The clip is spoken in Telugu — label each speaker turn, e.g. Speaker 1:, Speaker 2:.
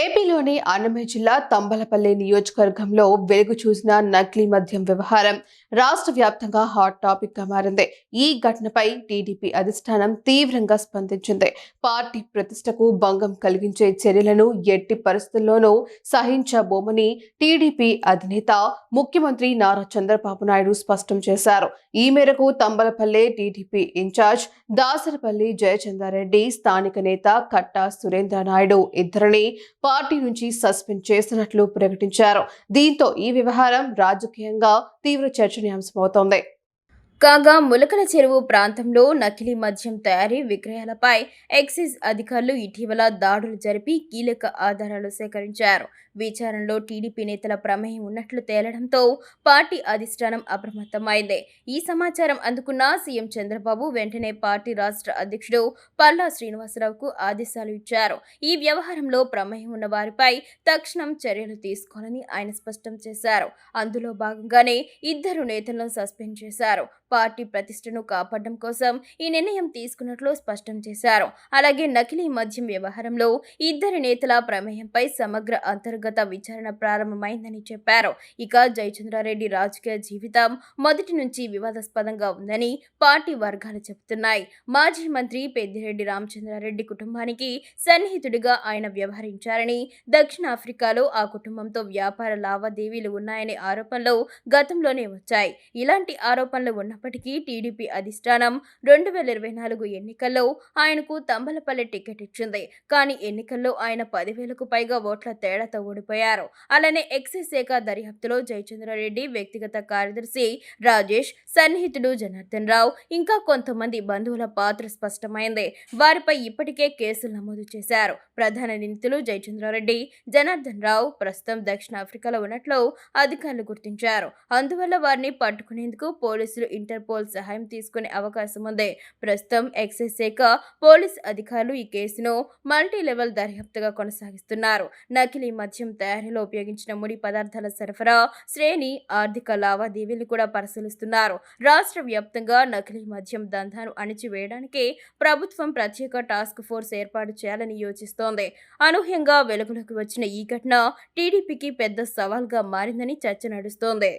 Speaker 1: ఏపీలోని అన్నమయ్య జిల్లా తంబలపల్లి నియోజకవర్గంలో వెలుగు చూసిన నకిలీ మద్యం వ్యవహారం రాష్ట్ర వ్యాప్తంగా హాట్ టాపిక్ గా మారింది ఈ ఘటనపై టీడీపీ అధిష్టానం తీవ్రంగా స్పందించింది పార్టీ ప్రతిష్టకు భంగం కలిగించే చర్యలను ఎట్టి పరిస్థితుల్లోనూ సహించబోమని టీడీపీ అధినేత ముఖ్యమంత్రి నారా చంద్రబాబు నాయుడు స్పష్టం చేశారు ఈ మేరకు తంబలపల్లి టీడీపీ ఇన్ఛార్జ్ దాసరపల్లి జయచంద్రారెడ్డి స్థానిక నేత కట్టా సురేంద్ర నాయుడు ఇద్దరిని పార్టీ నుంచి సస్పెండ్ చేసినట్లు ప్రకటించారు దీంతో ఈ వ్యవహారం రాజకీయంగా తీవ్ర చర్చనీయాంశమవుతోంది
Speaker 2: కాగా ములకల చెరువు ప్రాంతంలో నకిలీ మద్యం తయారీ విక్రయాలపై ఎక్సైజ్ అధికారులు ఇటీవల దాడులు జరిపి కీలక ఆధారాలు సేకరించారు విచారణలో టీడీపీ నేతల ప్రమేయం ఉన్నట్లు తేలడంతో పార్టీ అధిష్టానం అప్రమత్తమైంది ఈ సమాచారం అందుకున్న సీఎం చంద్రబాబు వెంటనే పార్టీ రాష్ట్ర అధ్యక్షుడు పల్లా శ్రీనివాసరావుకు ఆదేశాలు ఇచ్చారు ఈ వ్యవహారంలో ప్రమేయం ఉన్న వారిపై తక్షణం చర్యలు తీసుకోవాలని ఆయన స్పష్టం చేశారు అందులో భాగంగానే ఇద్దరు నేతలను సస్పెండ్ చేశారు పార్టీ ప్రతిష్టను కాపాడడం కోసం ఈ నిర్ణయం తీసుకున్నట్లు స్పష్టం చేశారు అలాగే నకిలీ మద్యం వ్యవహారంలో ఇద్దరి నేతల ప్రమేయంపై సమగ్ర అంతర్గత విచారణ ప్రారంభమైందని చెప్పారు ఇక జయచంద్రారెడ్డి రాజకీయ జీవితం మొదటి నుంచి వివాదాస్పదంగా ఉందని పార్టీ వర్గాలు చెబుతున్నాయి మాజీ మంత్రి పెద్దిరెడ్డి రామచంద్రారెడ్డి కుటుంబానికి సన్నిహితుడిగా ఆయన వ్యవహరించారని దక్షిణాఫ్రికాలో ఆ కుటుంబంతో వ్యాపార లావాదేవీలు ఉన్నాయనే ఆరోపణలు గతంలోనే వచ్చాయి ఇలాంటి ఆరోపణలు ఉన్న అయినప్పటికీ టీడీపీ అధిష్టానం రెండు వేల ఇరవై నాలుగు ఎన్నికల్లో ఆయనకు తంబలపల్లి టికెట్ ఇచ్చింది కానీ ఎన్నికల్లో ఆయన పదివేలకు పైగా ఓట్ల తేడాతో ఓడిపోయారు అలానే ఎక్సైజ్ శాఖ దర్యాప్తులో జయచంద్రారెడ్డి వ్యక్తిగత కార్యదర్శి రాజేష్ సన్నిహితుడు జనార్దన్ రావు ఇంకా కొంతమంది బంధువుల పాత్ర స్పష్టమైంది వారిపై ఇప్పటికే కేసులు నమోదు చేశారు ప్రధాన నిందితులు జయచంద్రారెడ్డి జనార్దన్ రావు ప్రస్తుతం దక్షిణాఫ్రికాలో ఉన్నట్లు అధికారులు గుర్తించారు అందువల్ల వారిని పట్టుకునేందుకు పోలీసులు ఇంటర్ ఇంటర్పోల్ సహాయం తీసుకునే అవకాశం ఉంది ప్రస్తుతం ఎక్సైజ్ శాఖ పోలీస్ అధికారులు ఈ కేసును మల్టీ లెవెల్ దర్యాప్తుగా కొనసాగిస్తున్నారు నకిలీ మద్యం తయారీలో ఉపయోగించిన ముడి పదార్థాల సరఫరా శ్రేణి ఆర్థిక లావాదేవీలు కూడా పరిశీలిస్తున్నారు రాష్ట్ర వ్యాప్తంగా నకిలీ మద్యం దందాను అణిచివేయడానికి ప్రభుత్వం ప్రత్యేక టాస్క్ ఫోర్స్ ఏర్పాటు చేయాలని యోచిస్తోంది అనూహ్యంగా వెలుగులోకి వచ్చిన ఈ ఘటన టీడీపీకి పెద్ద సవాల్గా మారిందని చర్చ నడుస్తోంది